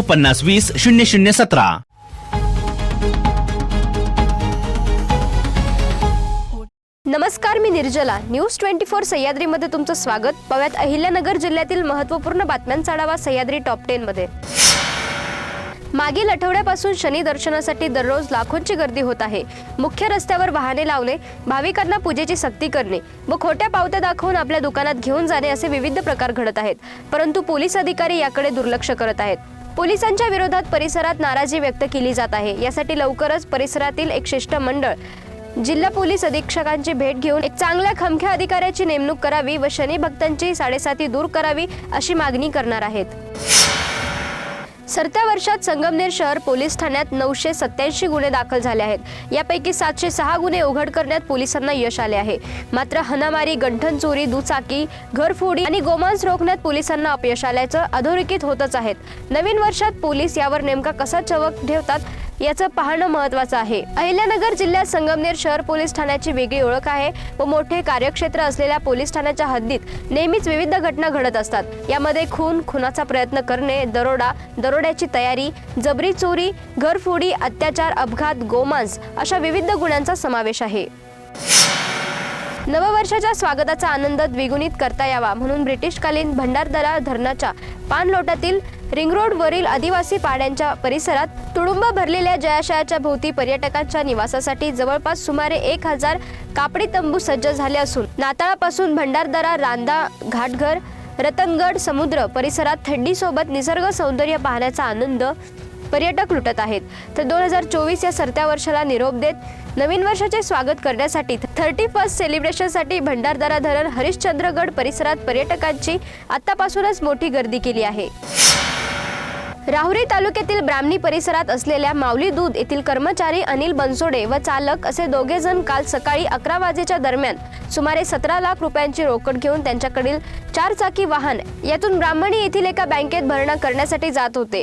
पन्नास वीस शून्य शून्य सतरा. नमस्कार मी निर्जला. न्यूज ट्वेंटी फोर सह्याद्रीमध्ये तुमचं स्वागत. पाव्यात अहिल्यानगर जिल्ह्यातील महत्त्वपूर्ण बातम्यांचा आढावा सह्याद्री टॉप टेन मध्ये. मागील आठवड्यापासून शनी दर्शनासाठी दररोज लाखोंची गर्दी होत आहे. मुख्य रस्त्यावर वाहने लावणे भाविकांना पूजेची सक्ती करणे व खोट्या पावत्या दाखवून आपल्या दुकानात घेऊन जाणे असे विविध प्रकार घडत आहेत. परंतु पोलीस अधिकारी याकडे दुर्लक्ष करत आहेत. पोलिसांच्या विरोधात परिसरात नाराजी व्यक्त केली जात आहे. यासाठी लवकरच परिसरातील एक शिष्टमंडळ जिल्हा पोलीस अधीक्षकांची भेट घेऊन एक चांगल्या खमख्या अधिकाऱ्याची नेमणूक करावी व शनी भक्तांची साडेसाती दूर करावी अशी मागणी करणार आहेत. सरत्या वर्षात संगमनेर शहर पोलीस ठाण्यात नऊशे सत्याऐंशी गुन्हे दाखल झाले आहेत. यापैकी सातशे सहा गुन्हे उघड करण्यात पोलिसांना यश आले आहे. मात्र हनामारी गंठन चोरी दुचाकी घरफोडी आणि गोमांस रोखण्यात पोलिसांना अपयश आल्याचं अधोरेखित होतच आहेत नवीन वर्षात पोलीस यावर नेमका कसा चवक ठेवतात याचं पाहणं महत्वाचं आहे. अहिल्यानगर जिल्ह्यात संगमनेर शहर पोलीस ठाण्याची वेगळी ओळख आहे व मोठे कार्यक्षेत्र असलेल्या पोलीस ठाण्याच्या हद्दीत नेहमीच विविध घटना घडत असतात. यामध्ये खून खुनाचा प्रयत्न करणे दरोडा दरोड्याची तयारी जबरी चोरी घरफोडी अत्याचार अपघात गोमांस अशा विविध गुन्ह्यांचा समावेश आहे. नववर्षाच्या स्वागताचा आनंद द्विगुणित करता यावा म्हणून ब्रिटिशकालीन भंडारदरा धरणाच्या पाणलोटातील रिंगरोडवरील आदिवासी पाड्यांच्या परिसरात तुडुंब भरलेल्या जयाशयाच्या भोवती पर्यटकांच्या निवासासाठी जवळपास सुमारे एक हजार कापडी तंबू सज्ज झाले असून नाताळापासून भंडारदरा रांदा घाटघर रतनगड समुद्र परिसरात थंडीसोबत निसर्ग सौंदर्य पाहण्याचा आनंद पर्यटक लुटत आहेत. तर दोन हजार चोवीस या सरत्या वर्षाला निरोप देत नवीन वर्षाचे स्वागत करण्यासाठी थर्टी फर्स्ट सेलिब्रेशनसाठी भंडारदरा धरण हरिश्चंद्रगड परिसरात पर्यटकांची आतापासूनच मोठी गर्दी केली आहे. राहुरी तालुक्यातील ब्राह्मणी परिसरात असलेल्या माऊली दूध येथील कर्मचारी अनिल बनसोडे व चालक असे दोघे जण काल सकाळी अकरा वाजेच्या दरम्यान सुमारे सतरा लाख रुपयांची रोकड घेऊन त्यांच्याकडील चारचाकी वाहन यातून ब्राह्मणी येथील एका बँकेत भरणा करण्यासाठी जात होते.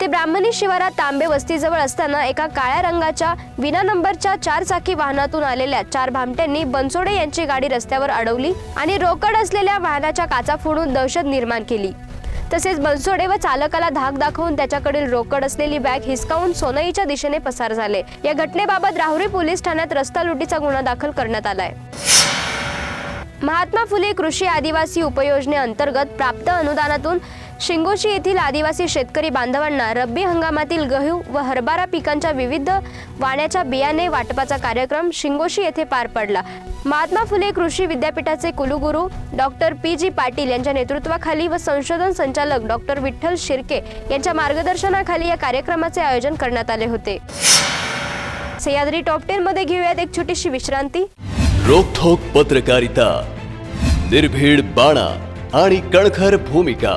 ते ब्राह्मणी शिवारात तांबे वस्तीजवळ असताना एका काळ्या रंगाच्या विना नंबरच्या चार चाकी वाहनातून आलेल्या चार भामट्यांनी बनसोडे यांची गाडी रस्त्यावर अडवली आणि रोकड असलेल्या वाहनाच्या काचा फोडून दहशत निर्माण केली. तसेच बनसोडे व चालकाला धाक दाखवून त्याच्याकडील रोकड असलेली बॅग हिसकावून सोनईच्या दिशेने पसार झाले. या घटनेबाबत राहुरी पोलीस ठाण्यात रस्ता लुटीचा गुन्हा दाखल करण्यात आलाय. महात्मा फुले कृषी आदिवासी उपयोजनेअंतर्गत प्राप्त अनुदानातून शिंगोशी येथील आदिवासी शेतकरी बांधवांना रब्बी हंगामातील गहू व हरभरा पिकांच्या विविध वाण्याच्या बियाणे वाटपाचा कार्यक्रम शिंगोशी येथे पार पडला. महात्मा फुले कृषी विद्यापीठाचे कुलगुरू डॉक्टर पी जी पाटील यांच्या नेतृत्वाखाली व संशोधन संचालक डॉक्टर विठ्ठल शिर्के यांच्या मार्गदर्शनाखाली या कार्यक्रमाचे आयोजन करण्यात आले होते. सह्याद्री टॉप टेन मध्ये घेऊयात एक छोटीशी विश्रांती. रोखोक पत्रकारिता निर्भीड बाणा आणि कणखर भूमिका.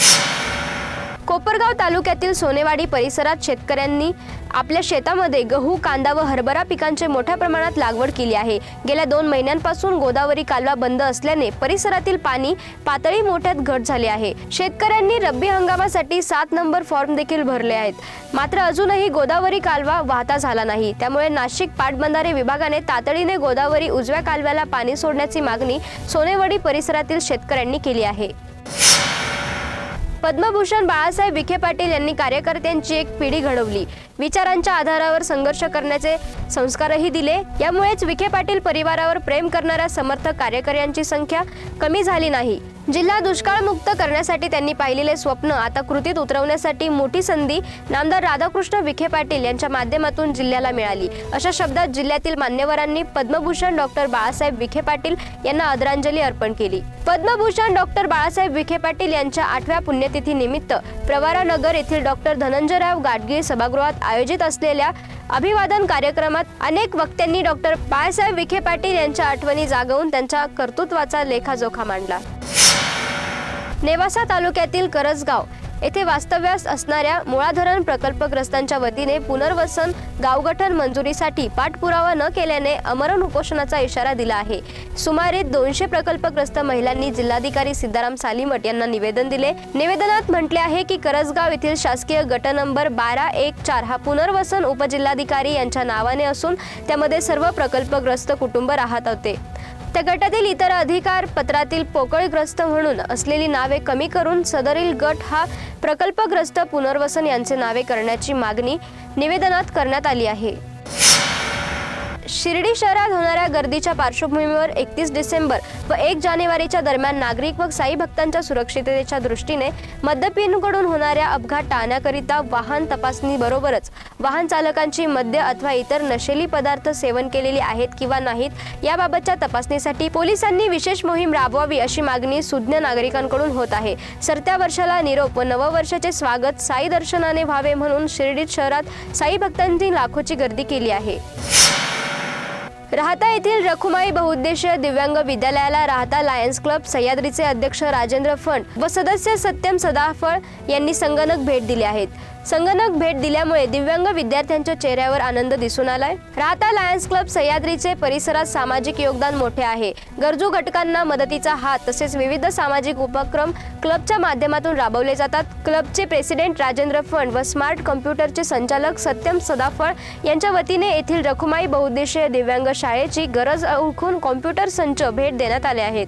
कोपरगाव तालुक्यातील सोनेवाडी परिसरात शेतकऱ्यांनी आपल्या शेतामध्ये गहू कांदा व हरभरा पिकांचे मोठ्या प्रमाणात लागवड केली आहे. गेल्या दोन महिन्यांपासून गोदावरी कालवा बंद असल्याने परिसरातील पाणी पातळी मोठ्यात घट झाली आहे. शेतकऱ्यांनी रब्बी हंगामासाठी सात नंबर फॉर्म देखील भरले आहेत. मात्र अजूनही गोदावरी कालवा वाहता झाला नाही. त्यामुळे नाशिक पाटबंधारे विभागाने तातडीने गोदावरी उजव्या कालव्याला पाणी सोडण्याची मागणी सोनेवाडी परिसरातील शेतकऱ्यांनी केली आहे. पद्मभूषण बाळासाहेब विखे पाटील यांनी कार्यकर्त्यांची एक पिढी घडवली. विचारांच्या आधारावर संघर्ष करण्याचे संस्कारही दिले. यामुळेच विखे पाटील परिवारावर प्रेम करणाऱ्या समर्थक कार्यकर्यांची संख्या कमी झाली नाही. जिल्हा दुष्काळमुक्त करण्यासाठी त्यांनी पाहिलेले स्वप्न आता कृतीत उतरवण्यासाठी मोठी संधी नामदार राधाकृष्ण विखे पाटील यांच्या माध्यमातून जिल्ह्याला मिळाली. अशा शब्दात जिल्ह्यातील मान्यवरांनी पद्मभूषण डॉक्टर बाळासाहेब विखे पाटील यांना आदरांजली अर्पण केली. पद्मभूषण डॉक्टर बाळासाहेब विखे पाटील यांच्या आठव्या पुण्यतिथी निमित्त प्रवारा नगर येथील डॉक्टर धनंजयराव गाडगीळ सभागृहात आयोजित असलेल्या अभिवादन कार्यक्रमात अनेक वक्त्यांनी डॉक्टर बाळासाहेब विखे पाटील यांच्या आठवणी जागवून त्यांच्या कर्तृत्वाचा लेखाजोखा मांडला. नेवासा तालुक्यातील करजगाव येथे वास्तव्यास असणाऱ्या मुळा धरण प्रकल्पग्रस्तांच्या वतीने पुनर्वसन गावगठन मंजुरीसाठी पाठपुरावा न केल्याने अमरण उपोषणाचा इशारा दिला आहे. सुमारे दोनशे प्रकल्पग्रस्त महिलांनी जिल्हाधिकारी सिद्धाराम सालीमठ यांना निवेदन दिले. निवेदनात म्हटले आहे की करसगाव येथील शासकीय गट नंबर बारा एक चार हा पुनर्वसन उपजिल्हाधिकारी यांच्या नावाने असून त्यामध्ये सर्व प्रकल्पग्रस्त कुटुंब राहत होते. त्या गटातील इतर अधिकार पत्रातील पोकळग्रस्त म्हणून असलेली नावे कमी करून सदरील गट हा प्रकल्पग्रस्त पुनर्वसन यांचे नावे करण्याची मागणी निवेदनात करण्यात आली आहे. शिर्डी शहरात होणाऱ्या गर्दीच्या पार्श्वभूमीवर एकतीस डिसेंबर व एक जानेवारीच्या दरम्यान नागरिक व साई भक्तांच्या सुरक्षिततेच्या दृष्टीने मद्यपींकडून होणाऱ्या अपघात टाळण्याकरिता वाहन तपासणी बरोबरच वाहन चालकांची मद्य अथवा इतर नशेली पदार्थ सेवन केलेली आहेत किंवा नाहीत याबाबतच्या तपासणीसाठी पोलिसांनी विशेष मोहीम राबवावी अशी मागणी सुज्ञ नागरिकांकडून होत आहे. सरत्या वर्षाला निरोप व नववर्षाचे स्वागत साई दर्शनाने व्हावे म्हणून शिर्डीत शहरात साई भक्तांनी लाखोची गर्दी केली आहे. राहता येथील रखुमाई बहुउद्देशीय दिव्यांग विद्यालयाला राहता लायन्स क्लब सह्याद्रीचे अध्यक्ष राजेंद्र फंड व सदस्य सत्यम सदाफळ यांनी संगणक भेट दिले आहेत. संगणक भेट दिल्यामुळे दिव्यांग विद्यार्थ्यांच्या चेहऱ्यावर आनंद दिसून आलाय. राहता लायन्स क्लब सह्याद्रीचे परिसरात सामाजिक योगदान मोठे आहे. गरजू घटकांना मदतीचा हात तसेच विविध सामाजिक उपक्रम क्लबच्या माध्यमातून राबवले जातात. क्लबचे प्रेसिडेंट राजेंद्र फंड व स्मार्ट कम्प्युटरचे संचालक सत्यम सदाफळ यांच्या वतीने येथील रखुमाई बहुद्देशीय दिव्यांग शाळेची गरज ओळखून कॉम्प्युटर संच भेट देण्यात आले आहेत.